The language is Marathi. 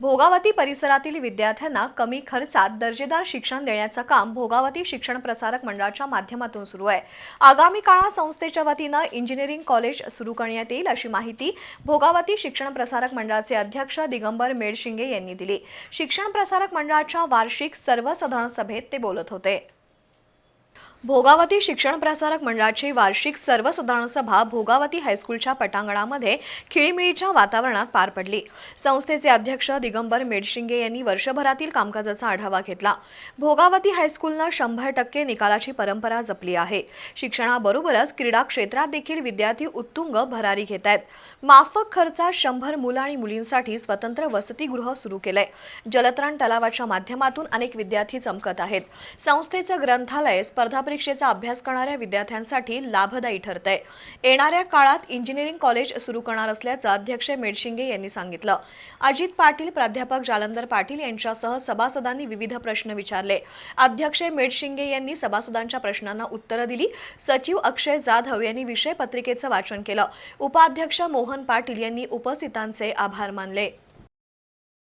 भोगावती परिसरातील विद्यार्थ्यांना कमी खर्चात दर्जेदार शिक्षण देण्याचं काम भोगावती शिक्षण प्रसारक मंडळाच्या माध्यमातून सुरू आहे. आगामी काळात संस्थेच्या वतीनं इंजिनिअरिंग कॉलेज सुरू करण्यात येईल अशी माहिती भोगावती शिक्षण प्रसारक मंडळाचे अध्यक्ष दिगंबर मेडशिंगे यांनी दिली. शिक्षण प्रसारक मंडळाच्या वार्षिक सर्वसाधारण सभेत ते बोलत होते. भोगावती शिक्षण प्रसारक मंडळाची वार्षिक सर्वसाधारण सभा भोगावती हायस्कूलच्या पटांगणामध्ये खिळीमिळीच्या वातावरणात पार पडली. संस्थेचे अध्यक्ष दिगंबर मेडशिंगे यांनी वर्षभरातील कामकाजाचा आढावा घेतला. भोगावती हायस्कूलनं शंभर टक्के निकालाची परंपरा जपली आहे. शिक्षणाबरोबरच क्रीडा क्षेत्रात देखील विद्यार्थी उत्तुंग भरारी घेत आहेत. माफक खर्चात शंभर मुलं आणि मुलींसाठी स्वतंत्र वसतिगृह सुरू केलंय. जलतरण तलावाच्या माध्यमातून अनेक विद्यार्थी चमकत आहेत. संस्थेचं ग्रंथालय स्पर्धा परीक्षेचा अभ्यास करणाऱ्या विद्यार्थ्यांसाठी लाभदायी ठरतंय. येणाऱ्या काळात इंजिनिअरिंग कॉलेज सुरू करणार असल्याचं अध्यक्ष मेडशिंगे यांनी सांगितलं. अजित पाटील प्राध्यापक जालंधर पाटील यांच्यासह सभासदांनी विविध प्रश्न विचारले. अध्यक्ष मेडशिंगे यांनी सभासदांच्या प्रश्नांना उत्तरं दिली. सचिव अक्षय जाधव यांनी विषय पत्रिकेचं वाचन केलं. उपाध्यक्ष मोहन पाटील यांनी उपस्थितांचे आभार मानले.